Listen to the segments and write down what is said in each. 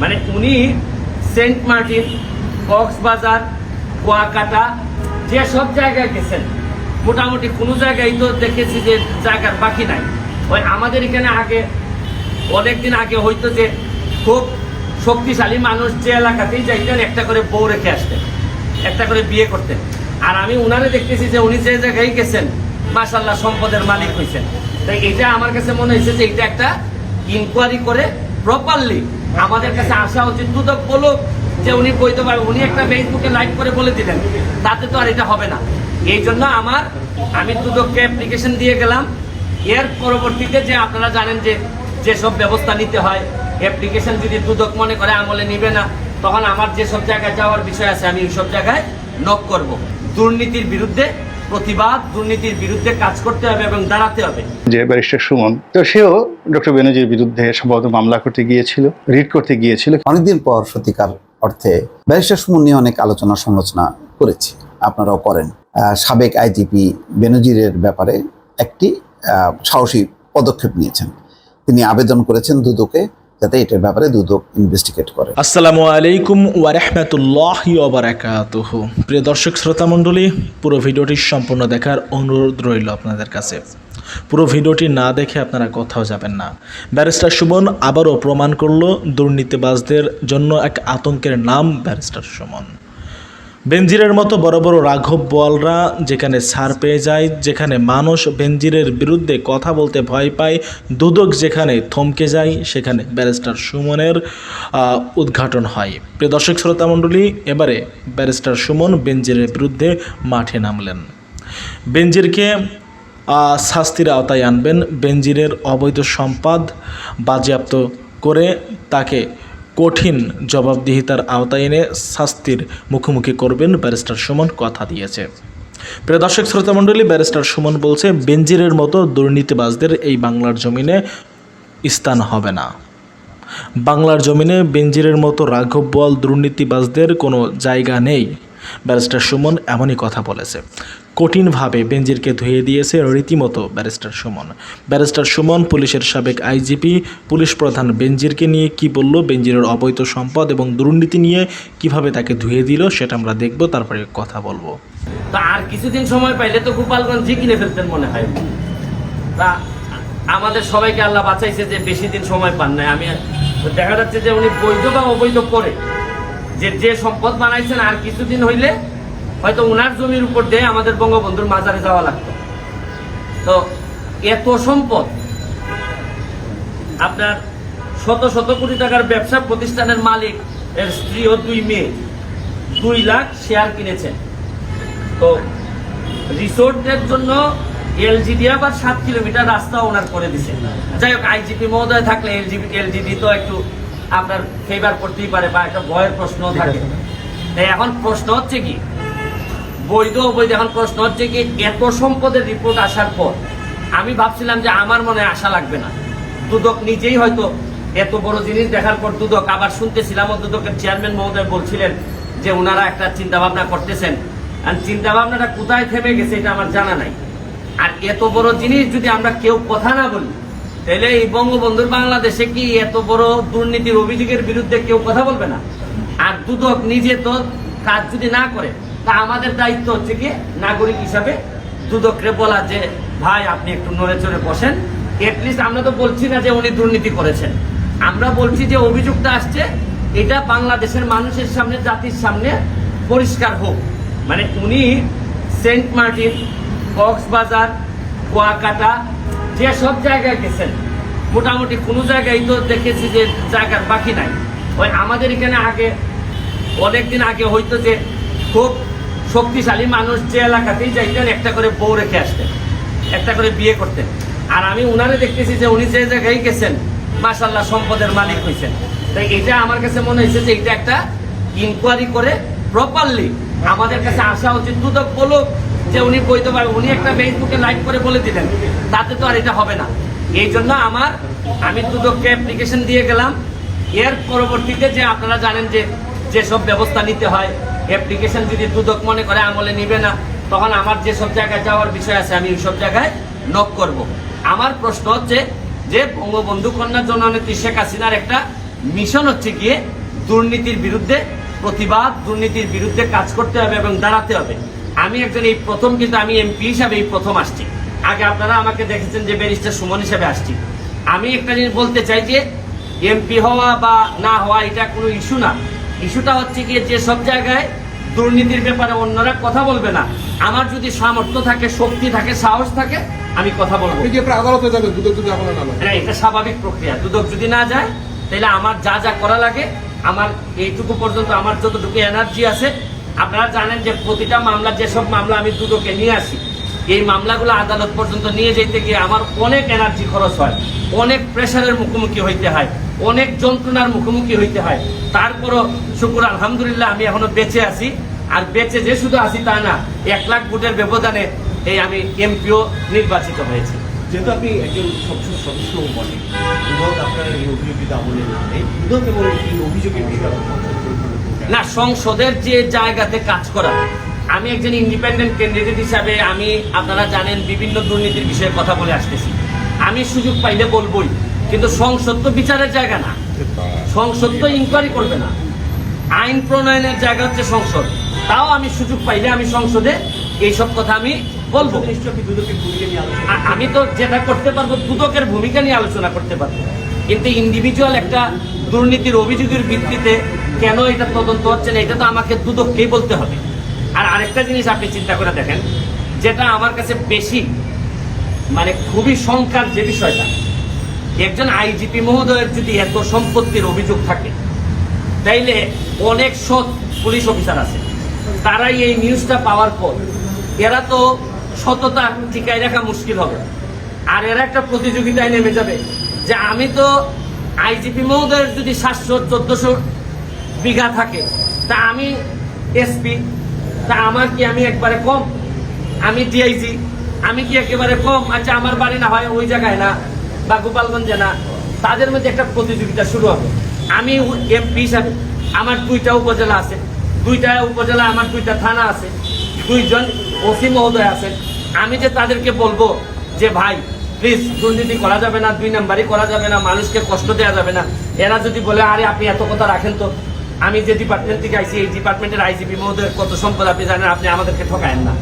মানে উনি Saint Martin, Cox's Bazar, Kuakata, যে সব জায়গায় গেছেন, মোটামুটি কোনো জায়গায় তো দেখেছি যে জায়গার বাকি নাই। ওই আমাদের এখানে আগে, অনেকদিন আগে হয়তো যে খুব শক্তিশালী মানুষ যে এলাকাতেই যাইতেন, একটা করে বউ রেখে আসতেন, একটা করে বিয়ে করতেন। আর আমি উনারে দেখতেছি যে উনি যে জায়গায় গেছেন মাসাল্লাহ সম্পদের মালিক হয়েছেন তাই এটা আমার কাছে মনে হয়েছে যে এটা একটা ইনকোয়ারি করে প্রপারলি আমাদের কাছে আসা উচিত। দুদক বলুক যে উনি বইতে পারবেন উনি একটা ফেসবুকে লাইভ করে বলে দিলেন। তাতে তো আর এটা হবে না। এই জন্য আমার, আমি দুদককে অ্যাপ্লিকেশন দিয়ে গেলাম। এর পরবর্তীতে যে আপনারা জানেন যে যেসব ব্যবস্থা নিতে হয় অ্যাপ্লিকেশন যদি দুদক মনে করে আমলে নিবে না, তখন আমার যেসব জায়গায় যাওয়ার বিষয় আছে, আমি ওইসব জায়গায় নক করব। দুর্নীতির বিরুদ্ধে প্রতিবাদ দুর্নীতির বিরুদ্ধে কাজ করতে হবে এবং দাঁড়াতে হবে। যে ব্যারিস্টার সুমন তো সেও ডক্টর বেনজির বিরুদ্ধে সম্ভবত মামলা করতে গিয়েছিল রিট করতে গিয়েছিল। অনেকদিন পর সত্যিকার অর্থে ব্যারিস্টার সুমন নিয়ে অনেক আলোচনা সমালোচনা করেছি। আপনারাও করেন। সাবেক আইজিপি বেনজিরের ব্যাপারে একটি সাহসী পদক্ষেপ নিয়েছেন। তিনি আবেদন করেছেন দুদকে যাতে এটার ব্যাপারে দুদক ইনভেস্টিগেট করে। আসসালামু আলাইকুম ওয়ারহমতুল্লাহ বারাকাতুহু প্রিয় দর্শক, শ্রোতা মণ্ডলী, পুরো ভিডিওটি সম্পূর্ণ দেখার অনুরোধ রইল আপনাদের কাছে। পুরো ভিডিওটি না দেখে আপনারা কোথাও যাবেন না। ব্যারিস্টার সুমন আবারও প্রমাণ করল দুর্নীতিবাজদের জন্য এক আতঙ্কের নাম ব্যারিস্টার সুমন। বেনজিরের মতো বড় বড় রাঘব বোয়ালরা যেখানে ছাড় পেয়ে যায়, যেখানে মানুষ বেনজিরের বিরুদ্ধে কথা বলতে ভয় পায়, দুদক যেখানে থমকে যায়, সেখানে ব্যারিস্টার সুমনের উদ্ঘাটন হয়। প্রিয় দর্শক শ্রোতা মণ্ডলী, এবারে ব্যারিস্টার সুমন বেনজিরের বিরুদ্ধে মাঠে নামলেন। বেনজিরকে শাস্তির আওতায় আনবেন। বেনজিরের অবৈধ সম্পদ বাজেয়াপ্ত করে তাকে কঠিন জবাবদিহিতার আওতায় এনে শাস্তির মুখোমুখি করবেন ব্যারিস্টার সুমন, কথা দিয়েছে। প্রিয় দর্শক শ্রোতা মণ্ডলী ব্যারিস্টার সুমন বলছে বেনজিরের মতো দুর্নীতিবাজদের এই বাংলার জমিনে স্থান হবে না। বাংলার জমিনে বেনজিরের মতো রাঘব বল দুর্নীতিবাজদের কোনো জায়গা নেই। ব্যারিস্টার সুমন এমনই কথা বলেছে। কঠিনভাবে বেনজিরকে ধুয়ে দিয়েছে রীতিমতো ব্যারিস্টার সুমন। ব্যারিস্টার সুমন পুলিশের সাবেক আইজিপি, পুলিশ প্রধান বেনজিরকে নিয়ে কি বলল বেনজিরের অবৈধ সম্পদ এবং দুর্নীতি নিয়ে কীভাবে তাকে ধুয়ে দিল সেটা আমরা দেখব, তারপরে কথা বলব। তা আর কিছুদিন সময় পাইলে তো গোপালগঞ্জ কিনে ফেলতেন মনে হয়। তা আমাদের সবাইকে আল্লাহ বাঁচাইছে যে বেশি দিন সময় পান নাই। আমি দেখা যাচ্ছে যে উনি বৈধ বা অবৈধ করে যে যে সম্পদ বানাইছেন আর কিছুদিন হইলে হয়তো উনার জমির উপর দিয়ে আমাদের বঙ্গবন্ধুর মাজারে যাওয়া লাগতো। তো এত সম্পদ আপনার শত শত কোটি টাকার ব্যবসা প্রতিষ্ঠানের মালিক এর স্ত্রী ও দুই মেয়ে দুই লাখ শেয়ার কিনেছেন। তো রিসোর্টের জন্য এলজিডি আবার সাত কিলোমিটার রাস্তা ওনার করে দিছে। যাই হোক আইজিপি মহোদয় থাকলে এলজিবি এলজিডি তো একটু আপনার ফেভার করতেই পারে বা একটা ভয়ের প্রশ্ন থাকে। এখন প্রশ্ন হচ্ছে কি বৈধ অবৈধ এখন প্রশ্ন হচ্ছে কি এত সম্পদের রিপোর্ট আসার পর আমি ভাবছিলাম যে আমার মনে আশা লাগবে না। দুদক নিজেই হয়তো এত বড় জিনিস দেখার পর দুদক, আবার শুনতেছিলাম দুদকের চেয়ারম্যান মহোদয় বলছিলেন যে ওনারা একটা চিন্তা ভাবনা করতেছেন। আর চিন্তা ভাবনাটা কোথায় থেমে গেছে এটা আমার জানা নাই। আর এত বড় জিনিস যদি আমরা কেউ কথা না বলি, তাহলে এই বঙ্গবন্ধুর বাংলাদেশে কি এত বড় দুর্নীতির অভিযোগের বিরুদ্ধে কেউ কথা বলবে না? আর দুদক নিজে তো কাজ যদি না করে তা আমাদের দায়িত্ব হচ্ছে কি নাগরিক হিসাবে দুদকরে বলা যে, ভাই, আপনি একটু নড়ে চড়ে বসেন। এটলিস্ট আমরা তো বলছি না যে উনি দুর্নীতি করেছেন। আমরা বলছি যে অভিযোগটা আসছে, এটা বাংলাদেশের মানুষের সামনে, জাতির সামনে পরিষ্কার হোক। মানে উনি সেন্ট মার্টিন, কক্সবাজার, কুয়াকাটা, যে সব জায়গায় গেছেন, মোটামুটি কোনো জায়গায় তো দেখেছি যে জায়গার বাকি নাই। ওই আমাদের এখানে আগে, অনেকদিন আগে হয়তো যে খুব শক্তিশালী মানুষ যে এলাকাতেই যাইতেন, একটা করে বউ রেখে আসতেন, একটা করে বিয়ে করতেন। আর আমি উনারে দেখতেছি যে উনি যে জায়গায় গেছেন মাসাল্লাহ সম্পদের মালিক হয়েছেন তাই এটা আমার কাছে মনে হয়েছে যে এটা একটা ইনকোয়ারি করে প্রপারলি আমাদের কাছে আসা উচিত। দুদক বলুক যে উনি বইতে পারবেন উনি একটা ফেসবুকে লাইভ করে বলে দিলেন, তাতে তো আর এটা হবে না। এই জন্য আমার, আমি দুদককে অ্যাপ্লিকেশন দিয়ে গেলাম। এর পরবর্তীতে যে আপনারা জানেন যে যেসব ব্যবস্থা নিতে হয় অ্যাপ্লিকেশন যদি দুদক মনে করে আমলে নিবে না, তখন আমার যেসব জায়গায় যাওয়ার বিষয় আছে, আমি ওইসব জায়গায় নক করব। আমার প্রশ্ন হচ্ছে যে বঙ্গবন্ধু কন্যা জননেত্রী শেখ হাসিনার একটা মিশন হচ্ছে গিয়ে দুর্নীতির বিরুদ্ধে প্রতিবাদ, দুর্নীতির বিরুদ্ধে কাজ করতে হবে এবং দাঁড়াতে হবে। আমি একজন এই প্রথম, কিন্তু আমি এমপি হিসাবে এই প্রথম আসছি। আগে আপনারা আমাকে দেখেছেন যে ব্যারিস্টার সুমন হিসাবে আসছি। আমি একটা জিনিস বলতে চাই যে এমপি হওয়া বা না হওয়া, এটা কোনো ইস্যু না। ইস্যুটা হচ্ছে গিয়ে যে সব জায়গায় দুর্নীতির ব্যাপারে অন্যরা কথা বলবে না। আমার যদি সামর্থ্য থাকে শক্তি থাকে সাহস থাকে আমি কথা বলব। আদালতে যাবে দুদক যদি আপনার হ্যাঁ এটা স্বাভাবিক প্রক্রিয়া। দুদক যদি না যায় তাহলে আমার যা যা করা লাগে আমার এইটুকু পর্যন্ত আমার যতটুকু এনার্জি আছে আপনারা জানেন যে প্রতিটা মামলা যেসব মামলা আমি দুদকে নিয়ে আসি এই মামলাগুলো আদালত পর্যন্ত নিয়ে যেতে গিয়ে আমার অনেক এনার্জি খরচ হয় অনেক প্রেশারের মুখোমুখি হইতে হয় অনেক যন্ত্রণার মুখোমুখি হইতে হয়। তারপরও শুকুর আলহামদুলিল্লাহ আমি এখনও বেঁচে আছি। আর বেঁচে যে শুধু আছি তা না এক লাখ ভোটের ব্যবধানে এই আমি এমপিও নির্বাচিত হয়েছি। যেহেতু আপনি একজন সংসদ সদস্য বটে দুদক আপনার এই অভিযোগিতা আমলে নেবে এবং এই অভিযোগের না সংসদের যে জায়গাতে কাজ করা আমি একজন ইন্ডিপেন্ডেন্ট ক্যান্ডিডেট হিসাবে আমি, আপনারা জানেন, বিভিন্ন দুর্নীতির বিষয়ে কথা বলে আসতেছি। আমি সুযোগ পাইলে বলবই, কিন্তু সংসদ তো বিচারের জায়গা না। সংসদ তো ইনকোয়ারি করবে না। আইন প্রণয়নের জায়গা হচ্ছে সংসদ। তাও আমি সুযোগ পাইলে আমি সংসদে এইসব কথা আমি বলব। আমি তো যেটা করতে পারব, দুদকের ভূমিকা নিয়ে আলোচনা করতে পারব। কিন্তু ইন্ডিভিজুয়াল একটা দুর্নীতির অভিযোগের ভিত্তিতে কেন এটা তদন্ত হচ্ছে না, এটা তো আমাকে দুদককেই বলতে হবে। আর আরেকটা জিনিস আপনি চিন্তা করে দেখেন, যেটা আমার কাছে বেশি মানে খুবই শঙ্কার যে বিষয়টা একজন আইজিপি মহোদয়ের যদি এত সম্পত্তির অভিযোগ থাকে, তাইলে অনেক সৎ পুলিশ অফিসার আছে। তারাই এই নিউজটা পাওয়ার পর, এরা তো সততা টিকায় রাখা মুশকিল হবে। আর এরা একটা প্রতিযোগিতায় নেমে যাবে, যে আমি তো আইজিপি মহোদয়ের যদি সাতশো, চোদ্দশো বিঘা থাকে, তা আমি এসপি তা আমার কি আমি একবারে কম? আমি ডিআইজি আমি কি একেবারে কম? আচ্ছা আমার বাড়ি না হয় ওই জায়গায় না, বা গোপালগঞ্জে না, তাদের মধ্যে একটা প্রতিযোগিতা শুরু হবে। আমি এমপি হিসাবে আমার দুইটা উপজেলা আছে, দুইটা উপজেলা আমার দুইটা থানা আছে, দুইজন ওসি মহোদয় আছেন আমি যে তাদেরকে বলব যে, ভাই প্লিজ দুর্নীতি করা যাবে না, দুই নাম্বারই করা যাবে না, মানুষকে কষ্ট দেওয়া যাবে না। এরা যদি বলে, আরে, আপনি এত কথা রাখেন তো। আমি যে ডিপার্টমেন্ট থেকে আইসি এই ডিপার্টমেন্টের আইজিপি মহোদয়ের কত সম্পদ আপনি জানেন, আপনি আমাদেরকে ঠকায়েন না।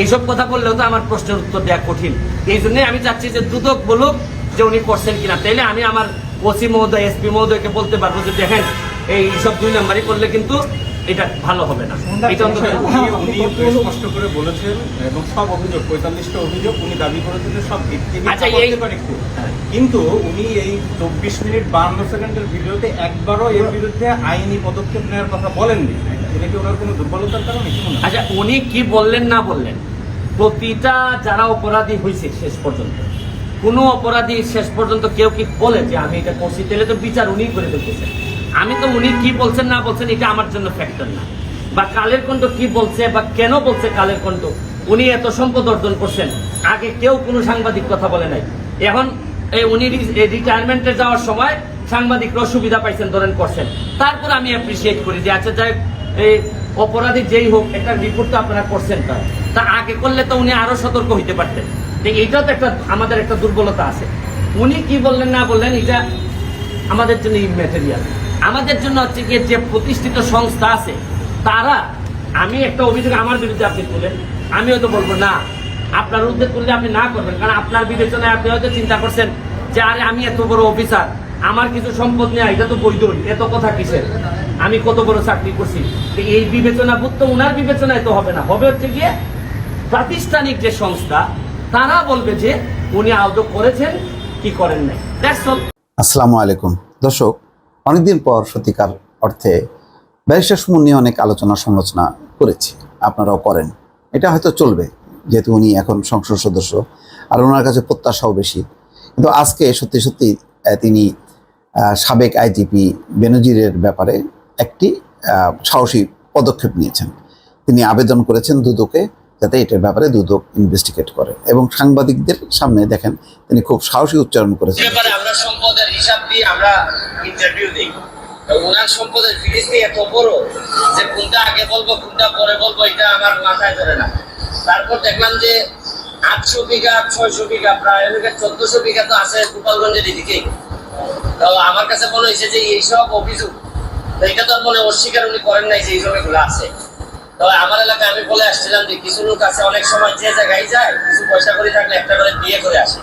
এইসব কথা বললেও তো আমার প্রশ্নের উত্তর দেওয়া কঠিন। এই জন্যই আমি চাচ্ছি যে দুদক বলুক যে উনি করছেন কিনা। তাইলে আমি আমার ওসি মহোদয় এসপি মহোদয়কে বলতে পারব যে দেখেন, এই সব দুই নাম্বারই করলে কিন্তু এটা ভালো হবে না। এটা উনি উনি স্পষ্ট করে বলেছেন এবং সব অভিযোগ পঁয়তাল্লিশটা অভিযোগ উনি দাবি করেছেন যে সব আচ্ছা, এই- করতে পারে একটু। কিন্তু উনি এই চব্বিশ মিনিট বান্ন সেকেন্ডের ভিডিওতে একবারও এর বিরুদ্ধে আইনি পদক্ষেপ নেওয়ার কথা বলেননি। এটা কি ওনার কোনো দুর্বলতার কারণে? আচ্ছা উনি কি বললেন না বললেন? প্রতিটা যারা অপরাধী হয়েছে শেষ পর্যন্ত কোনো অপরাধী শেষ পর্যন্ত কেউ কি বলে যে আমি এটা করছি? তাহলে তো বিচার উনি করে ফেলতেছেন। আমি তো উনি কি বলছেন না বলছেন, এটা আমার জন্য ফ্যাক্টর না। বা কালের কণ্ঠ কি বলছে বা কেন বলছে কালের কণ্ঠ, উনি এত সম্পদ অর্জন করছেন, আগে কেউ কোনো সাংবাদিক কথা বলে নাই। এখন উনি রিটায়ারমেন্টে যাওয়ার সময় সাংবাদিকরা সুবিধা পাইছেন, ধরেন করছেন। তারপর আমি অ্যাপ্রিসিয়েট করি যে আচ্ছা যাই এই অপরাধী যেই হোক, একটা রিপোর্ট তো আপনারা করছেন তার। তা আগে করলে তো উনি আরও সতর্ক হইতে পারতেন। এইটাও তো একটা, আমাদের একটা দুর্বলতা আছে। উনি কি বললেন না বললেন, এটা আমাদের জন্য ইম্যাটেরিয়াল আমাদের জন্য হচ্ছে গিয়ে যে প্রতিষ্ঠিত সংস্থা আছে, তারা, আমি একটা অভিযোগ আমার বিরুদ্ধে আপনি তুলেন আমি হয়তো বলব না। আপনার বিরুদ্ধে তুললে আপনি না করবেন, কারণ আপনার বিবেচনায় আপনি হয়তো চিন্তা করছেন যে, আরে আমি এত বড় অফিসার, আমার কিছু সম্পদ নেই, এটা তো বৈধই, এত কথা কিসের? আমি কত বড় চাকরি করছি? এই বিবেচনা বোধ তো উনার বিবেচনায় তো হবে না। হবে হচ্ছে গিয়ে প্রাতিষ্ঠানিক যে সংস্থা, তারা বলবে যে, উনি আদৌ করেছেন কি করেন নাই। দ্যাটস আসসালামু আলাইকুম। দর্শক অনেকদিন পর সত্যিকার অর্থে ব্যারিস্টার সুমন নিয়ে অনেক আলোচনা সমালোচনা করেছি, আপনারাও করেন। এটা হয়তো চলবে, যেহেতু উনি এখন সংসদ সদস্য, আর ওনার কাছে প্রত্যাশাও বেশি। কিন্তু আজকে সত্যি সত্যি তিনি সাবেক আইজিপি বেনজিরের ব্যাপারে একটি সাহসী পদক্ষেপ নিয়েছেন। তিনি আবেদন করেছেন দুদকে যাতে এটার ব্যাপারে দুদক ইনভেস্টিগেট করে। এবং সাংবাদিকদের সামনে দেখেন, তিনি খুব সাহসী উচ্চারণ করেছেন। হিসাব দিয়ে আমরা ইন্টারভিউ দিই ওনার সম্পদের ফিরিস্তি এত বড়? যে কোনটা আগে বলব, কোনটা পরে বলব, এটা আমার মাথায় ধরে না। তারপর দেখলাম যে আটশো বিঘা, ছয়শো বিঘা, প্রায় চোদ্দশো বিঘা তো আছে গোপালগঞ্জের এদিকেই। তো আমার কাছে মনে হয়েছে যে এইসব অভিযোগ এটা তো মনে অস্বীকার উনি করেন নাই যে এইসব এগুলো আছে। তো আমার এলাকায় আমি বলে আসছিলাম যে কিছু লোক আছে, অনেক সময় যে জায়গায় যায়, কিছু পয়সা করে থাকলে একটা করে বিয়ে করে আসে।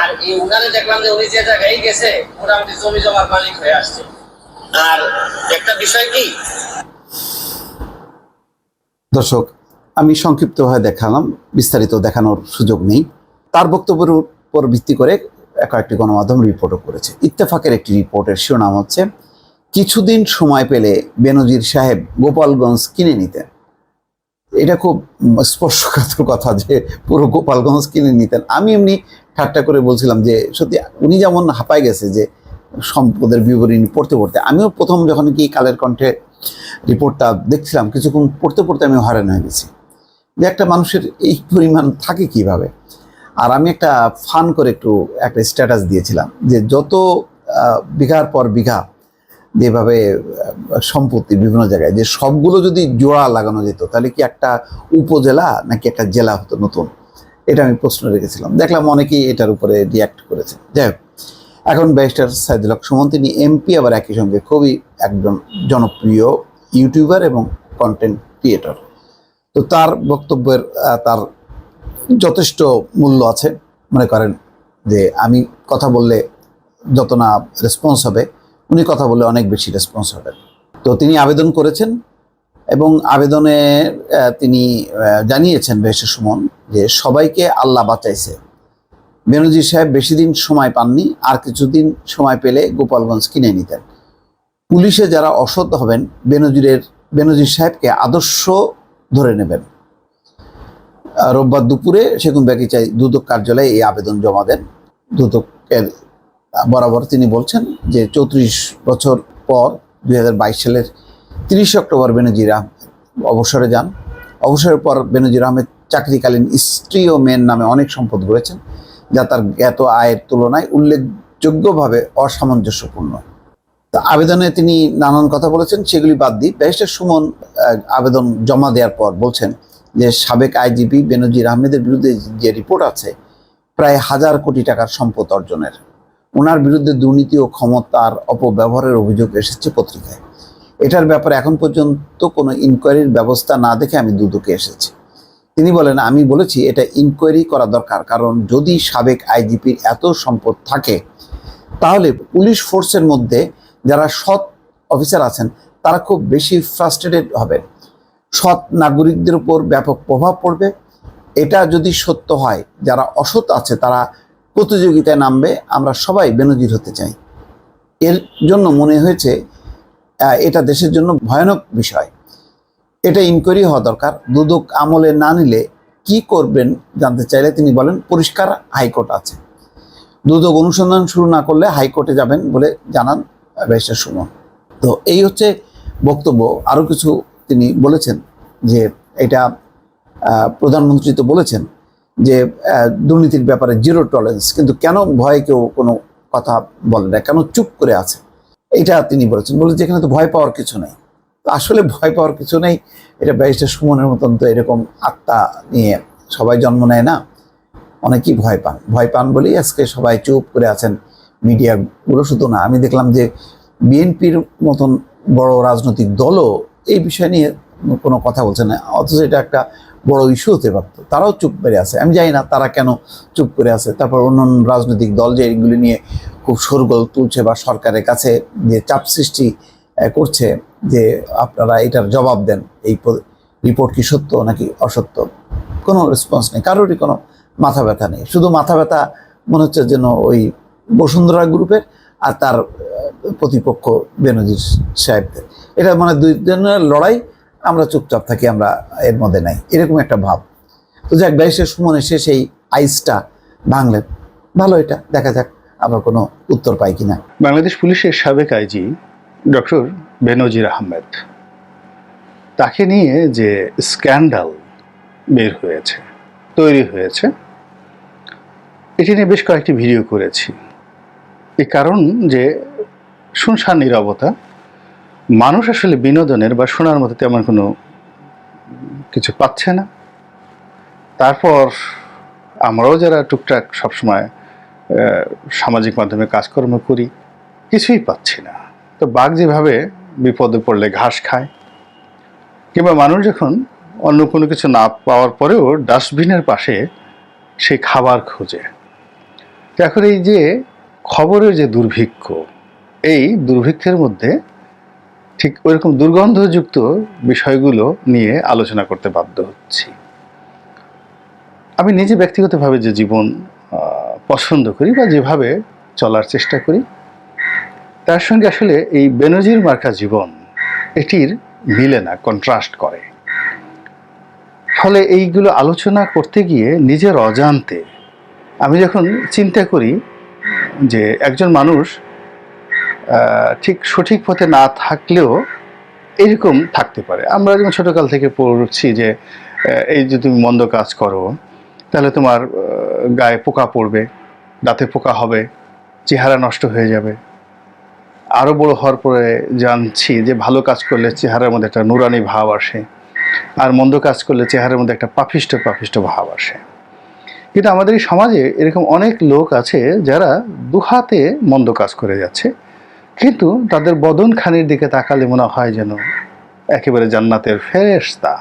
আর এই উনারে দেখলাম যে উনি যে জায়গায় গেছে, মোটামুটি জমি জমার মালিক হয়ে আসছে। আর একটা বিষয় কি? দর্শক, আমি সংক্ষিপ্তভাবে দেখালাম, বিস্তারিত দেখানোর সুযোগ নেই। তার বক্তব্যের উপর ভিত্তি করে কয়েকটি গণমাধ্যম রিপোর্টও করেছে। ইত্তেফাকের একটি রিপোর্টের শিরোনাম হচ্ছে, কিছুদিন সময় পেলে বেনজির সাহেব গোপালগঞ্জ কিনে নিতেন। এটা খুব স্পর্শকাতর কথা যে পুরো গোপালগঞ্জ কিনে নিতেন। আমি এমনি ঠাট্টা করে বলছিলাম যে, সত্যি, উনি যেমন হাঁপায় গেছে যে, সম্পদের বিবরণী পড়তে পড়তে, আমিও প্রথম যখন কি কালের কণ্ঠে রিপোর্টটা দেখছিলাম, কিছুক্ষণ পড়তে পড়তে আমি হয়রান হয়ে গেছি। যে একটা মানুষের এই পরিমাণ থাকে কীভাবে? আর আমি একটা ফান করে একটু একটা স্ট্যাটাস দিয়েছিলাম যে, যত বিঘার পর বিঘা যেভাবে সম্পত্তি বিভিন্ন জায়গায়, যে সবগুলো যদি জোড়া লাগানো যেত, তাহলে কি একটা উপজেলা নাকি একটা জেলা হতো নতুন? এটা আমি প্রশ্ন রেখেছিলাম। দেখলাম অনেকেই এটার উপরে রিয়াক্ট করেছে। যাই হোক, এখন ব্যারিস্টার সাইদুল হক সুমন, তিনি এমপি আবার একই সঙ্গে খুবই একজন জনপ্রিয় ইউটিউবার এবং কন্টেন্ট ক্রিয়েটর তো তার বক্তব্যের তার যথেষ্ট মূল্য আছে। মনে করেন যে আমি কথা বললে যত না রেসপন্স হবে, উনি কথা বললে অনেক বেশি রেসপন্স হবে। তো তিনি আবেদন করেছেন এবং আবেদনে তিনি জানিয়েছেন বেশি সুমন যে সবাইকে আল্লাহ বাঁচাইছে। বেনজির সাহেব বেশি দিন সময় পাননি, আর কিছুদিন সময় পেলে গোপালগঞ্জ কিনে নিতেন। পুলিশে যারা অসৎ হবেন, বেনজিরের, বেনজির সাহেবকে আদর্শ ধরে নেবেন। রোববার দুপুরে সেগুন চাই দুদক কার্যালয়ে এই আবেদন জমা দেন। দুদকের বরাবর তিনি বলছেন যে চৌত্রিশ বছর পর দুই হাজার বাইশ সালের তিরিশ অক্টোবর বেনজির আহমেদ, অবসরে যান। অবসরের পর বেনজির আহমেদ চাকরিকালীন স্ত্রী ও মেয়ের নামে অনেক সম্পদ গড়েছেন যা তার জ্ঞাত আয়ের তুলনায় উল্লেখযোগ্যভাবে অসামঞ্জস্যপূর্ণ। তা আবেদনে তিনি নানান কথা বলেছেন, সেগুলি বাদ দিয়ে ব্যারিস্টার সুমন আবেদন জমা দেওয়ার পর বলছেন যে সাবেক আইজিপি বেনজির আহমেদের বিরুদ্ধে যে রিপোর্ট আছে, প্রায় হাজার কোটি টাকার সম্পদ অর্জনের। ওনার বিরুদ্ধে দুর্নীতি ও ক্ষমতার অপব্যবহারের অভিযোগ এসেছে পত্রিকায়। এটার ব্যাপারে এখন পর্যন্ত কোনো ইনকোয়ারির ব্যবস্থা না দেখে আমি দুদকে এসেছি। তিনি বলেন, আমি বলেছি, এটা ইনকোয়ারি করা দরকার, কারণ যদি সাবেক আইজিপির এত সম্পদ থাকে, তাহলে পুলিশ ফোর্সের মধ্যে যারা সৎ অফিসার আছেন, তারা খুব বেশি ফ্রাস্ট্রেটেড হবে। সৎ নাগরিকদের উপর ব্যাপক প্রভাব পড়বে। এটা যদি সত্য হয়, যারা অসৎ আছে, তারা প্রতিযোগিতায় নামবে, আমরা সবাই বেনজির হতে চাই। এর জন্য মনে হয়েছে এটা দেশের জন্য ভয়ানক বিষয়। এটা ইনকোয়ারি হওয়া দরকার। দুদক আমলে না নিলে কি করবেন জানতে চাইলে তিনি বলেন, পরিষ্কার হাইকোর্ট আছে। দুদক অনুসন্ধান শুরু না করলে হাইকোর্টে যাবেন বলে জানান ব্যারিস্টার সুমন। তো এই হচ্ছে বক্তব্য। আরও কিছু তিনি বলেছেন যে, এটা প্রধানমন্ত্রী তো বলেছেন যে দুর্নীতির ব্যাপারে জিরো টলারেন্স কিন্তু কেন ভয়ে কেউ কোনো কথা বলে না? কেন চুপ করে আছে? এটা তিনি বলেছেন। বলে যেখানে তো ভয় পাওয়ার কিছু নেই। তো আসলে ভয় পাওয়ার কিছু নেই। এটা ব্যারিস্টার সুমনের মতন তো এরকম আত্মা নিয়ে সবাই জন্ম নেয় না। অনেকেই ভয় পান। ভয় পান বলেই আজকে সবাই চুপ করে আছেন মিডিয়াগুলো শুধু না আমি দেখলাম যে বিএনপির মতন বড় রাজনৈতিক দলও এই বিষয় নিয়ে কোনো কথা বলছে না। অথচ এটা একটা বড় ইস্যু হতে পারতো। তারাও চুপ করে আছে। আমি জানি না তারা কেন চুপ করে আছে। তারপর অন্যান্য রাজনৈতিক দল যে এগুলি নিয়ে খুব সরগোল তুলছে বা সরকারের কাছে যে চাপ সৃষ্টি করছে যে আপনারা এটার জবাব দেন, এই রিপোর্ট কি সত্য নাকি অসত্য? কোনো রেসপন্স নেই। কারোরই কোনো মাথা ব্যথা নেই। শুধু মাথা ব্যথা মনে হচ্ছে যেন ওই বসুন্ধরা গ্রুপের আর তার প্রতিপক্ষ বেনজির সাহেবদের। এটা মানে দুই জনের লড়াই আমরা চুপচাপ থাকি, আমরা এর মধ্যে নাই। এরকম একটা ভাব। তো যাক, ব্যারিস্টার সুমন এসে সেই আইসটা ভাঙলেন ভালো এটা, দেখা যাক আবার কোনো উত্তর পাই কিনা। বাংলাদেশ পুলিশের সাবেক আইজি ডক্টর বেনজির আহমেদ, তাকে নিয়ে যে স্ক্যান্ডাল বের হয়েছে, তৈরি হয়েছে, এটি নিয়ে বেশ কয়েকটি ভিডিও করেছি। এই কারণ যে শুনশান নিরবতা মানুষ আসলে বিনোদনের বা শোনার মতো তেমন কোনো কিছু পাচ্ছে না। তারপর আমরাও যারা টুকটাক সবসময় সামাজিক মাধ্যমে কাজকর্ম করি, কিছুই পাচ্ছি না। তো বাঘ যেভাবে বিপদে পড়লে ঘাস খায়, কিংবা মানুষ যখন অন্য কোনো কিছু না পাওয়ার পরেও ডাস্টবিনের পাশে সে খাবার খোঁজে। এখন এই যে খবরের যে দুর্ভিক্ষ, এই দুর্ভিক্ষের মধ্যে ঠিক ওইরকম দুর্গন্ধযুক্ত বিষয়গুলো নিয়ে আলোচনা করতে বাধ্য হচ্ছি। আমি নিজে ব্যক্তিগতভাবে যে জীবন পছন্দ করি বা যেভাবে চলার চেষ্টা করি, তার সঙ্গে আসলে এই বেনজির মার্কা জীবন, এটির মিলে না কন্ট্রাস্ট করে। ফলে এইগুলো আলোচনা করতে গিয়ে নিজের অজান্তে আমি যখন চিন্তা করি যে একজন মানুষ ঠিক সঠিক পথে না থাকলেও এরকম থাকতে পারে। আমরা যেমন ছোটোকাল থেকে পড়ছি যে এই যে তুমি মন্দ কাজ করো, তাহলে তোমার গায়ে পোকা পড়বে, দাঁতে পোকা হবে, চেহারা নষ্ট হয়ে যাবে। আরও বড় হওয়ার পরে জানছি যে, ভালো কাজ করলে চেহারার মধ্যে একটা নুরানি ভাব আসে, আর মন্দ কাজ করলে চেহারার মধ্যে একটা পাপিষ্ট পাপিষ্ট ভাব আসে। কিন্তু আমাদের এই সমাজে এরকম অনেক লোক আছে যারা দুহাতে মন্দ কাজ করে যাচ্ছে। কিন্তু তাদের বদন খানির দিকে তাকালে মনে হয় যেন একেবারে জান্নাতের ফেরেশতা।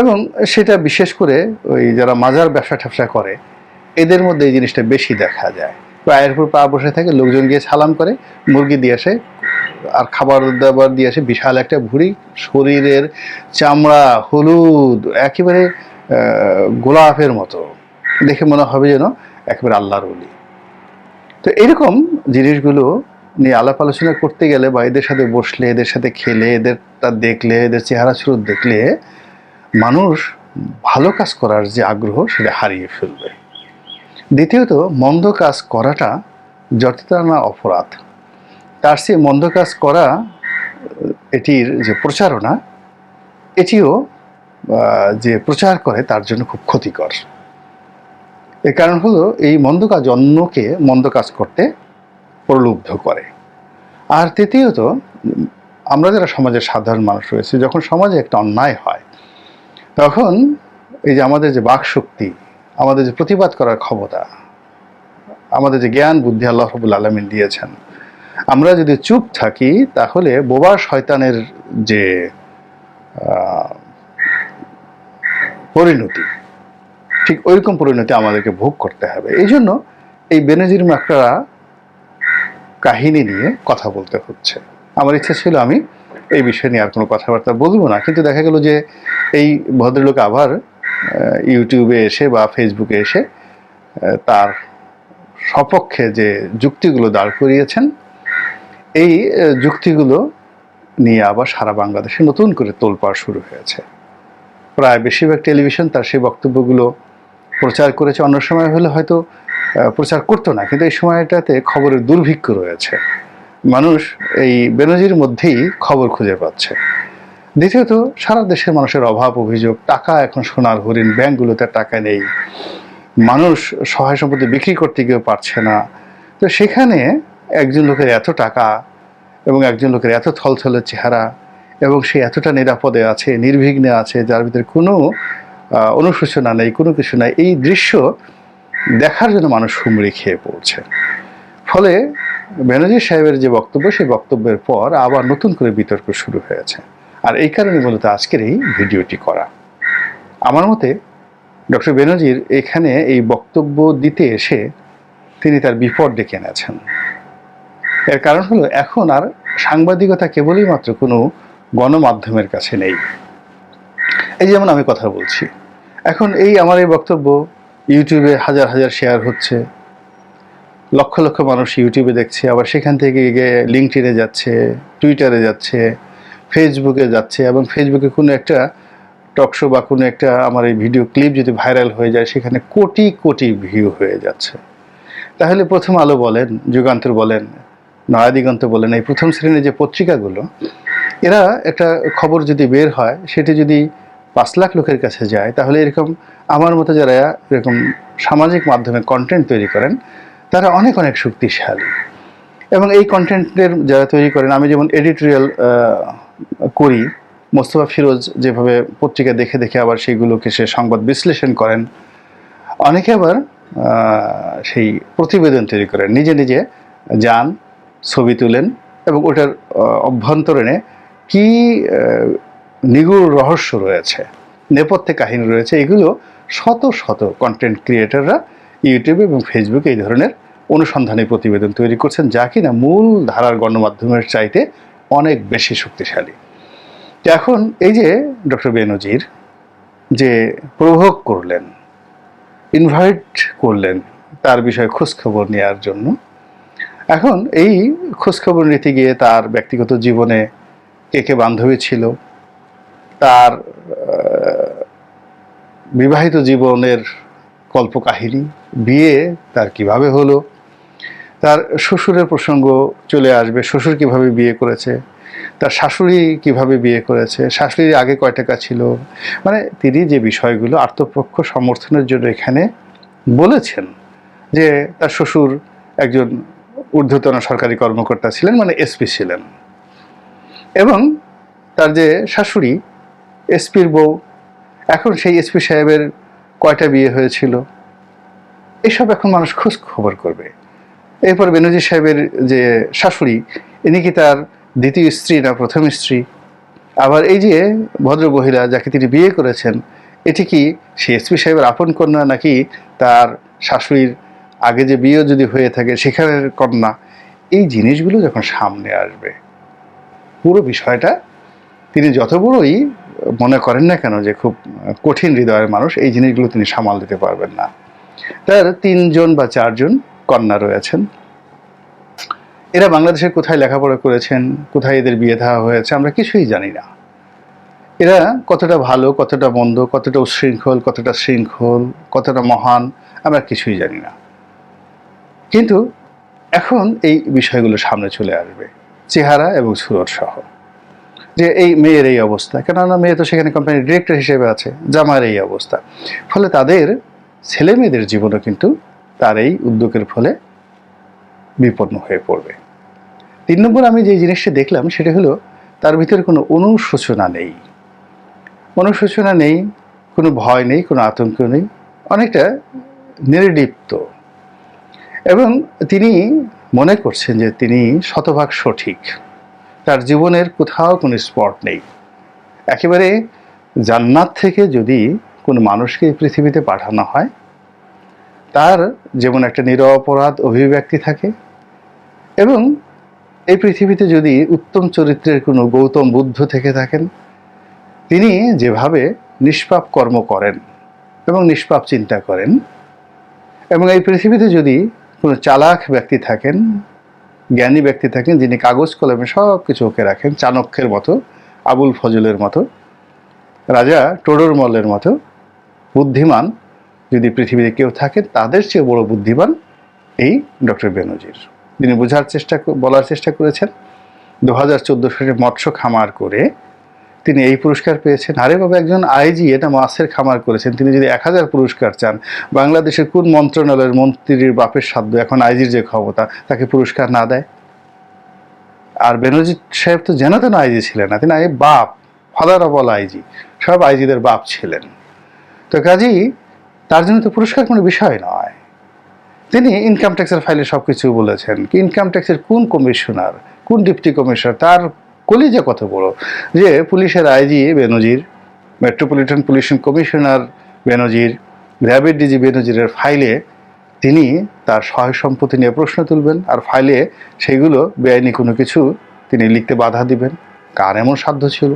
এবং সেটা বিশেষ করে ওই যারা মাজার ব্যবসা ট্যাবসা করে, এদের মধ্যে এই জিনিসটা বেশি দেখা যায়। পায়ের উপর পা বসে থাকে লোকজন গিয়ে সালাম করে, মুরগি দিয়ে আসে, আর খাবার দাবার দিয়ে আসে বিশাল একটা ভুড়ি, শরীরের চামড়া, হলুদ, একেবারে গোলাপের মতো। দেখে মনে হবে যেন একেবারে আল্লাহর বলি তো এরকম জিনিসগুলো নিয়ে আলাপ আলোচনা করতে গেলে বা এদের সাথে বসলে, এদের সাথে খেলে, এদেরটা দেখলে, এদের চেহারা সুরত দেখলে মানুষ ভালো কাজ করার যে আগ্রহ সেটা হারিয়ে ফেলবে। দ্বিতীয়ত, মন্দ কাজ করাটা যতটা না অপরাধ, তার চেয়ে মন্দ কাজ করা, এটির যে প্রচারণা, এটিও যে প্রচার করে তার জন্য খুব ক্ষতিকর। এর কারণ হলো এই মন্দ কাজ অন্যকে মন্দ কাজ করতে প্রলুব্ধ করে। আর তৃতীয়ত, আমরা যারা সমাজের সাধারণ মানুষ রয়েছে, যখন সমাজে একটা অন্যায় হয়, তখন এই যে আমাদের যে বাক শক্তি আমাদের যে প্রতিবাদ করার ক্ষমতা, আমাদের যে জ্ঞান, বুদ্ধি আল্লাহ রবুল আলমিন দিয়েছেন, আমরা যদি চুপ থাকি, তাহলে বোবা শয়তানের যে পরিণতি ঠিক ওইরকম পরিণতি আমাদেরকে ভোগ করতে হবে। এই জন্য এই বেনজির মাকড়া কাহিনী নিয়ে কথা বলতে হচ্ছে। আমার ইচ্ছা ছিল আমি এই বিষয় নিয়ে আর কোনো কথাবার্তা বলব না, কিন্তু দেখা গেল যে এই ভদ্রলোক আবার ইউটিউবে এসে বা ফেসবুকে এসে তার সপক্ষে যে যুক্তিগুলো দাঁড় করিয়েছেন, এই যুক্তিগুলো নিয়ে আবার সারা বাংলাদেশে নতুন করে তোলপাড় শুরু হয়েছে। প্রায় বেশিরভাগ টেলিভিশন তার সেই বক্তব্যগুলো প্রচার করেছে, অন্য সময় হলে হয়তো প্রচার করতো না, কিন্তু এই সময়টাতে খবরের দুর্ভিক্ষ রয়েছে। মানুষ এই বেনজির মধ্যেই খবর খুঁজে পাচ্ছে। দ্বিতীয়ত, সারা দেশের মানুষের অভাব, অভিযোগ, টাকা এখন সোনার হরিণ, ব্যাংকগুলোতে টাকা নেই। মানুষ সহায় সম্পত্তি বিক্রি করতে গিয়েও পারছে না। তো সেখানে একজন লোকের এত টাকা এবং একজন লোকের এত থলথলের চেহারা এবং সে এতটা নিরাপদে আছে, নির্বিঘ্নে আছে, যার ভিতরে কোনো অনুশোচনা নেই, কোনো কিছু নাই, এই দৃশ্য দেখার জন্য মানুষ হুমড়ি খেয়ে পড়ছে। ফলে ব্যানার্জি সাহেবের যে বক্তব্য, সেই বক্তব্যের পর আবার নতুন করে বিতর্ক শুরু হয়েছে। আর এই কারণে মূলত আজকের এই ভিডিওটি করা। আমার মতে, ডক্টর ব্যানার্জির এখানে এই বক্তব্য দিতে এসে তিনি তার বিপদ ডেকে এনেছেন। এর কারণ হলো, এখন আর সাংবাদিকতা কেবলই মাত্র কোনো গণমাধ্যমের কাছে নেই। এই যেমন আমি কথা বলছি এখন এই আমার এই বক্তব্য ইউটিউবে হাজার হাজার শেয়ার হচ্ছে। লক্ষ লক্ষ মানুষ ইউটিউবে দেখছে, আবার সেখান থেকে গিয়ে লিঙ্কটিনে যাচ্ছে টুইটারে যাচ্ছে ফেসবুকে যাচ্ছে, এবং ফেসবুকে কোনো একটা টকশো বা কোনো একটা আমার এই ভিডিও ক্লিপ যদি ভাইরাল হয়ে যায়, সেখানে কোটি কোটি ভিউ হয়ে যাচ্ছে। তাহলে প্রথম আলো বলেন, যুগান্তর বলেন নয়াদিগন্ত বলেন, এই প্রথম শ্রেণির যে পত্রিকাগুলো, এরা একটা খবর যদি বের হয়, সেটি যদি পাঁচ লাখ লোকের কাছে যায়, তাহলে এরকম আমার মতো যারা এরকম সামাজিক মাধ্যমে কন্টেন্ট তৈরি করেন, তারা অনেক অনেক শক্তিশালী। এবং এই কন্টেন্টের যারা তৈরি করেন, আমি যেমন এডিটোরিয়াল করি, মোস্তফা ফিরোজ যেভাবে পত্রিকা দেখে দেখে আবার সেইগুলোকে সে সংবাদ বিশ্লেষণ করেন, অনেকে আবার সেই প্রতিবেদন তৈরি করেন, নিজে নিজে যান, ছবি তুলেন এবং ওটার অভ্যন্তরীণে কি নিগুড় রহস্য রয়েছে, নেপথ্যে কাহিনী রয়েছে। এগুলো শত শত কন্টেন্ট ক্রিয়েটাররা ইউটিউবে এবং ফেসবুকে এই ধরনের অনুসন্ধানী প্রতিবেদন তৈরি করছেন, যা কিনা মূল ধারার গণমাধ্যমের চাইতে অনেক বেশি শক্তিশালী। এখন এই যে ডক্টর বেনজির যে প্রভোগ করলেন ইনভাইট করলেন তার বিষয়ে খোঁজখবর নেওয়ার জন্য, এখন এই খোঁজখবর নিতে গিয়ে তার ব্যক্তিগত জীবনে কে কে বান্ধবী ছিল তার বিবাহিত জীবনের কল্পকাহিনী, বিয়ে তার কীভাবে হলো, তার শ্বশুরের প্রসঙ্গ চলে আসবে, শ্বশুর কীভাবে বিয়ে করেছে, তার শাশুড়ি কীভাবে বিয়ে করেছে, শাশুড়ির আগে কয় টাকা ছিল মানে তিনি যে বিষয়গুলো আত্মপক্ষ সমর্থনের জন্য এখানে বলেছেন যে তার শ্বশুর একজন ঊর্ধ্বতন সরকারি কর্মকর্তা ছিলেন মানে এসপি ছিলেন। এবং তার যে শাশুড়ি এসপির বউ। এখন সেই এসপি সাহেবের কয়টা বিয়ে হয়েছিল? এসব এখন মানুষ খোঁজ খবর করবে। এরপর বেনজির সাহেবের যে শাশুড়ি, ইনি কি তার দ্বিতীয় স্ত্রী না প্রথম স্ত্রী? আবার এই যে ভদ্র মহিলা যাকে তিনি বিয়ে করেছেন, এটি কি সে এসপি সাহেবের আপন কন্যা নাকি তার শাশুড়ির আগে যে বিয়ে যদি হয়ে থাকে সেখানের কন্যা? এই জিনিসগুলো যখন সামনে আসবে, পুরো বিষয়টা তিনি যত বড়ই মনে করেন না কেন যে খুব কঠিন হৃদয়ের মানুষ, এই জিনিসগুলো তিনি সামাল দিতে পারবেন না। তার তিনজন বা চারজন কন্যা রয়েছেন। এরা বাংলাদেশের কোথায় লেখাপড়া করেছেন, কোথায় এদের বিয়ে দেওয়া হয়েছে, আমরা কিছুই জানি না। এরা কতটা ভালো, কতটা মন্দ, কতটা উশৃঙ্খল কতটা শৃঙ্খল, কতটা মহান, আমরা কিছুই জানি না। কিন্তু এখন এই বিষয়গুলো সামনে চলে আসবে, চেহারা এবং সুরত সহ। যে এই মেয়ের এই অবস্থা। কেননা মেয়ে তো সেখানে কোম্পানির ডিরেক্টর হিসেবে আছে, জামার এই অবস্থা। ফলে তাদের ছেলে মেয়েদের জীবনও কিন্তু তার এই উদ্যোগের ফলে বিপন্ন হয়ে পড়বে। তিন নম্বর আমি যে জিনিসটি দেখলাম, সেটা হলো তার ভিতরে কোনো অনুশোচনা নেই। অনুশোচনা নেই, কোনো ভয় নেই, কোনো আতঙ্ক নেই, অনেকটা নির্লিপ্ত। এবং তিনি মনে করছেন যে তিনি শতভাগ সঠিক। তার জীবনের কোথাও কোনো স্পট নেই। একেবারে জান্নাত থেকে যদি কোনো মানুষকে পৃথিবীতে পাঠানো হয়, তার যেমন একটা নিরপরাধ অভিব্যক্তি থাকে এবং এই পৃথিবীতে যদি উত্তম চরিত্রের কোনো গৌতম বুদ্ধ থেকে থাকেন, তিনি যেভাবে নিষ্পাপ কর্ম করেন এবং নিষ্পাপ চিন্তা করেন এবং এই পৃথিবীতে যদি কোনো চালাক ব্যক্তি থাকেন জ্ঞানী ব্যক্তি থাকেন যিনি কাগজ, কলমে সব কিছু ওকে রাখেন, চাণক্যের মতো, আবুল ফজলের মতো, রাজা টোডরমলের মতো। বুদ্ধিমান, যদি পৃথিবীতে কেউ থাকেন, তাদের চেয়ে বড় বুদ্ধিমান এই ডক্টর বেনজির। তিনি বোঝার চেষ্টা বলার চেষ্টা করেছেন, দু হাজার চোদ্দ সালে মৎস্য খামার করে তিনি এই পুরস্কার পেয়েছেন। আরে বাবা, একজন আইজি এটা মাছের খামার করেছেন। তিনি যদি এক হাজার পুরস্কার চান, বাংলাদেশের কোন মন্ত্রণালয়ের মন্ত্রীর বাপের সাধ্য এখন আইজির যে ক্ষমতা, তাকে পুরস্কার না দেয়? আর বেনজিৎ সাহেব তো যেন তেন আইজি ছিলেন না, তিনি বাপ ফাদার অব অল আইজি সব আইজিদের বাপ ছিলেন। তো কাজেই তার জন্য তো পুরস্কার কোনো বিষয় নয়। তিনি ইনকাম ট্যাক্সের ফাইলে সব কিছু বলেছেন। কি ইনকাম ট্যাক্সের কোন কমিশনার কোন ডিপটি কমিশনার তার কলিজা কত বড় যে পুলিশের IG Benazir, metropolitan police commissioner Benazir র্যাবের ডিজি বেনজিরের ফাইলে তিনি তার সহায় সম্পত্তি নিয়ে প্রশ্ন তুলবেন আর ফাইলে সেগুলো বেআইনি কোনো কিছু তিনি লিখতে বাধা দিবেন। কার এমন সাধ্য ছিল?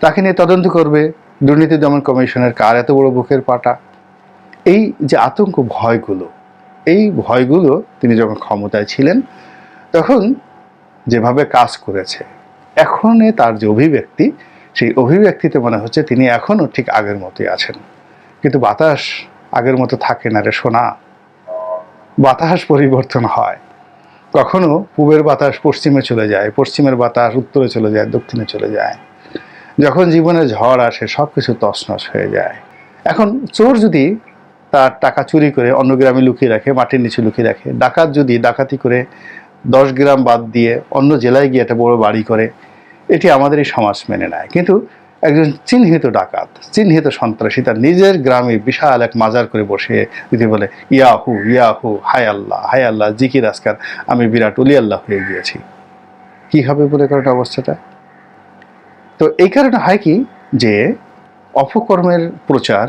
তাকে নিয়ে তদন্ত করবে দুর্নীতি দমন কমিশনের কার এত বড় বুকের পাটা? এই যে আতঙ্ক ভয়গুলো, এই ভয়গুলো তিনি যখন ক্ষমতায় ছিলেন, তখন যেভাবে কাজ করেছে। এখনে তার যে অভিব্যক্তি, সেই অভিব্যক্তিতে মনে হচ্ছে তিনি এখনও ঠিক আগের মতোই আছেন। কিন্তু বাতাস আগের মতো থাকে না রে সোনা। বাতাস পরিবর্তন হয়। কখনো পূবের বাতাস পশ্চিমে চলে যায়, পশ্চিমের বাতাস উত্তরে চলে যায়, দক্ষিণে চলে যায়। যখন জীবনে ঝড় আসে সব কিছু তছনছ হয়ে যায়। এখন চোর যদি তার টাকা চুরি করে অন্য গ্রামে লুকিয়ে রাখে, মাটির নিচে লুকিয়ে রাখে, ডাকাত যদি ডাকাতি করে দশ গ্রাম বাদ দিয়ে অন্য জেলায় গিয়ে একটা বড় বাড়ি করে, এটি আমাদের এই সমাজ মেনে নেয়। কিন্তু একজন চিহ্নিত ডাকাত, চিহ্নিত সন্ত্রাসী তার নিজের গ্রামে বিশাল এক মাজার করে বসে যদি বলে, ইয়াহু ইয়াহু, হায় আল্লাহ হায় আল্লাহ, জিকির আজকার, আমি বিরাট উলি আল্লাহ হয়ে গিয়েছি। কি হবে বলে করেন অবস্থাটা? তো এই কারণে হয় কি যে অপকর্মের প্রচার,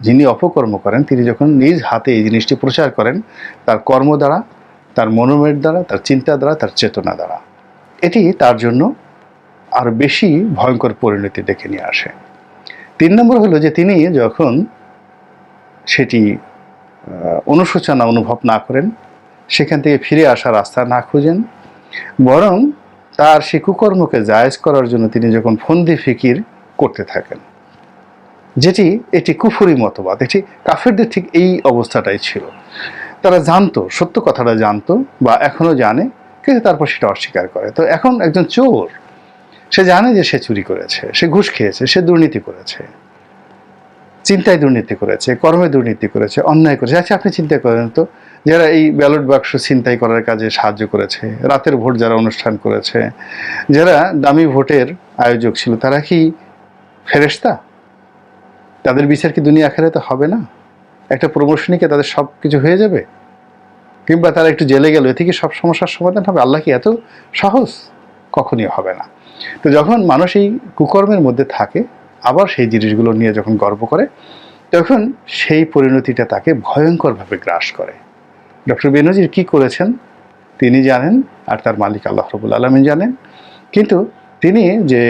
যিনি অপকর্ম করেন, তিনি যখন নিজ হাতে এই জিনিসটি প্রচার করেন, তার কর্ম দ্বারা তার মনোমের দ্বারা, তার চিন্তা দ্বারা, তার চেতনা দ্বারা। এটি তার জন্য আরও বেশি ভয়ঙ্কর পরিণতি দেখে নিয়ে আসে। তিন নম্বর হলো যে তিনি যখন সেটি অনুশোচনা অনুভব না করেন, সেখান থেকে ফিরে আসার রাস্তা না খুঁজেন, বরং তার সে কুকর্মকে জায়েজ করার জন্য তিনি যখন ফন্দি ফিকির করতে থাকেন, যেটি এটি কুফুরি মতবাদ, এটি কাফেরদের ঠিক এই অবস্থাটাই ছিল। তারা জানতো, সত্য কথাটা জানতো বা এখনও জানে, কিন্তু তারপর সেটা অস্বীকার করে। তো এখন একজন চোর, সে জানে যে সে চুরি করেছে, সে ঘুষ খেয়েছে, সে দুর্নীতি করেছে, চিন্তায় দুর্নীতি করেছে, কর্মে দুর্নীতি করেছে, অন্যায় করেছে। আচ্ছা আপনি চিন্তা করেন তো, যারা এই ব্যালট বাক্স ছিনতাই করার কাজে সাহায্য করেছে, রাতের ভোট যারা অনুষ্ঠান করেছে, যারা দামি ভোটের আয়োজক ছিল, তারা কি ফেরেশতা? তাদের বিচার কি দুনিয়া আখেরাতে হবে না? একটা প্রমোশনই কি তাদের সব কিছু হয়ে যাবে? কিংবা তারা একটু জেলে গেল এ থেকে সব সমস্যার সমাধান হবে? আল্লাহ কি এত সহজ? কখনই হবে না। তো যখন মানুষ এই কুকর্মের মধ্যে থাকে, আবার সেই জিনিসগুলো নিয়ে যখন গর্ব করে, তখন সেই পরিণতিটা তাকে ভয়ঙ্করভাবে গ্রাস করে। ডক্টর বেনজির কি করেছেন? তিনি জানেন, আর তার মালিক আল্লাহ রবুল আলমিন জানেন। কিন্তু তিনি যে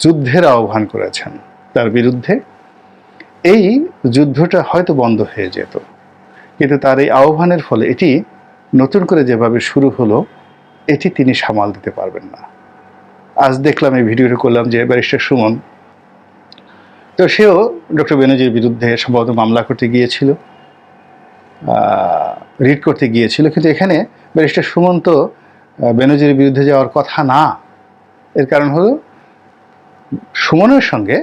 যুদ্ধের আহ্বান করেছেন, তার বিরুদ্ধে এই যুদ্ধটা হয়তো বন্ধ হয়ে যেত। কিন্তু তার এই আহ্বানের ফলে এটি নতুন করে যেভাবে শুরু হলো, এটি তিনি সামাল দিতে পারবেন না। আজ দেখলাম এই ভিডিওটা করলাম যে ব্যারিস্টার সুমন। তো সেও ডক্টর বেনজির বিরুদ্ধে সম্ভবত মামলা করতে গিয়েছিল রিড করতে গিয়েছিল। কিন্তু এখানে ব্যারিস্টার সুমন তো বেনজির বিরুদ্ধে যাওয়ার কথা না। এর কারণ হলো সুমনের সঙ্গে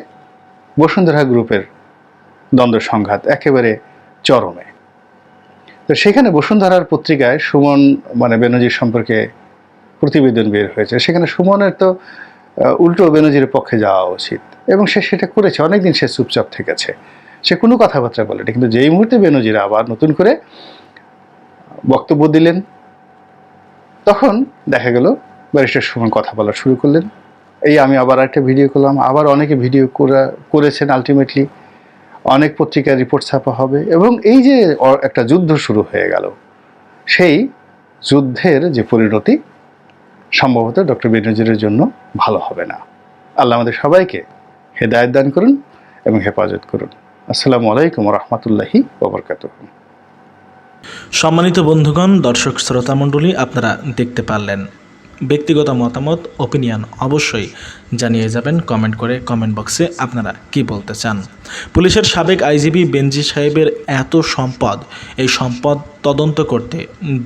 বসুন্ধরা গ্রুপের দ্বন্দ্ব সংঘাত একেবারে চরমে। তো সেখানে বসুন্ধরার পত্রিকায় সুমন মানে বেনজির সম্পর্কে প্রতিবেদন বের হয়েছে। সেখানে সুমনের তো উল্টো বেনজির পক্ষে যাওয়া উচিত এবং সে সেটা করেছে, অনেকদিন সে চুপচাপ থেকেছে। সে কোনো কথাবার্তা বলেনি, কিন্তু যেই মুহূর্তে বেনজির আবার নতুন করে বক্তব্য দিলেন, তখন দেখা গেল ব্যারিস্টার সুমন কথা বলা শুরু করলেন। এই আমি আবার একটা ভিডিও করলাম, আবার অনেকে ভিডিও করা, করেছেন আলটিমেটলি অনেক পত্রিকার রিপোর্ট ছাপা হবে এবং এই যে একটা যুদ্ধ শুরু হয়ে গেল, সেই যুদ্ধের যে পরিণতি সম্ভবত ডক্টর বেনজিরের জন্য ভালো হবে না। আল্লাহ আমাদের সবাইকে হেদায়ত দান করুন এবং হেফাজত করুন। আসসালামু আলাইকুম রহমতুল্লাহি ওবরকাতুহ। সম্মানিত বন্ধুগণ, দর্শক শ্রোতা মণ্ডলী আপনারা দেখতে পারলেন ব্যক্তিগত মতামত ওপিনিয়ন অবশ্যই জানিয়ে যাবেন। কমেন্ট করে কমেন্ট বক্সে আপনারা কি বলতে চান? পুলিশের সাবেক আইজিবি বেনজি সাহেবের এত সম্পদ, এই সম্পদ তদন্ত করতে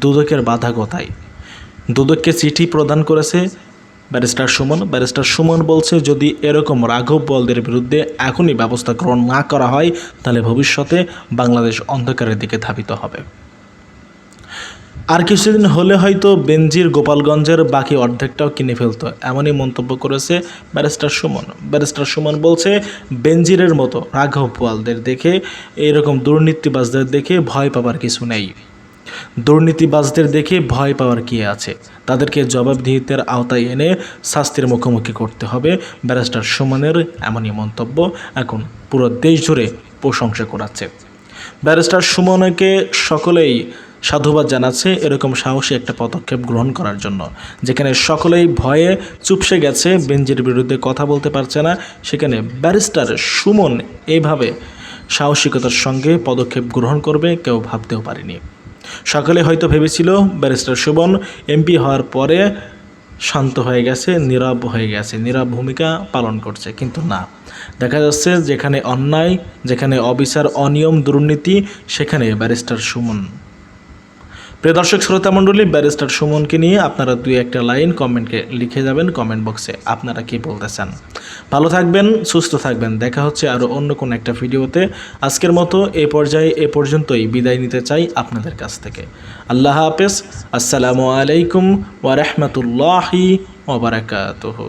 দুদকের বাধা কোথায়? দুদককে চিঠি প্রদান করেছে ব্যারিস্টার সুমন। ব্যারিস্টার সুমন বলছে, যদি এরকম রাঘব বলদের বিরুদ্ধে এখনই ব্যবস্থা গ্রহণ না করা হয়, তাহলে ভবিষ্যতে বাংলাদেশ অন্ধকারের দিকে ধাবিত হবে। আর কিছুদিন হলে হয়তো বেনজির গোপালগঞ্জের বাকি অর্ধেকটাও কিনে ফেলতো। এমনই মন্তব্য করেছে ব্যারিস্টার সুমন। ব্যারিস্টার সুমন বলছে, বেনজিরের মতো রাঘব পোয়ালদের দেখে, এরকম দুর্নীতিবাজদের দেখে ভয় পাবার কিছু নেই। দুর্নীতিবাজদের দেখে ভয় পাওয়ার কি আছে? তাদেরকে জবাবদিহিতের আওতায় এনে শাস্তির মুখোমুখি করতে হবে। ব্যারিস্টার সুমনের এমনই মন্তব্য এখন পুরো দেশ জুড়ে প্রশংসা করাচ্ছে। ব্যারিস্টার সুমনকে সকলেই সাধুবাদ জানাচ্ছে এরকম সাহসী একটা পদক্ষেপ গ্রহণ করার জন্য। যেখানে সকলেই ভয়ে চুপসে গেছে, বেঞ্জির বিরুদ্ধে কথা বলতে পারছে না। সেখানে ব্যারিস্টার সুমন এইভাবে সাহসিকতার সঙ্গে পদক্ষেপ গ্রহণ করবে কেউ ভাবতেও পারেনি। সকলে হয়তো ভেবেছিল, ব্যারিস্টার সুমন এমপি হওয়ার পরে শান্ত হয়ে গেছে, নীরব হয়ে গেছে, নীরব ভূমিকা পালন করছে, কিন্তু না। দেখা যাচ্ছে যেখানে অন্যায়, যেখানে অবিচার, অনিয়ম, দুর্নীতি, সেখানে ব্যারিস্টার সুমন প্রিয় দর্শক, শ্রোতা মণ্ডলী, ব্যারিস্টার সুমনকে নিয়ে আপনারা দুই একটা লাইন কমেন্টকে লিখে যাবেন কমেন্ট বক্সে, আপনারা কি বলতে চান ভালো থাকবেন, সুস্থ থাকবেন, দেখা হচ্ছে আরও অন্য কোনো একটা ভিডিওতে। আজকের মতো এ পর্যায়ে, এ পর্যন্তই বিদায় নিতে চাই আপনাদের কাছ থেকে। আল্লাহ হাফেজ, আসসালামু আলাইকুম ওয়া রাহমাতুল্লাহি ওয়া বারাকাতুহু।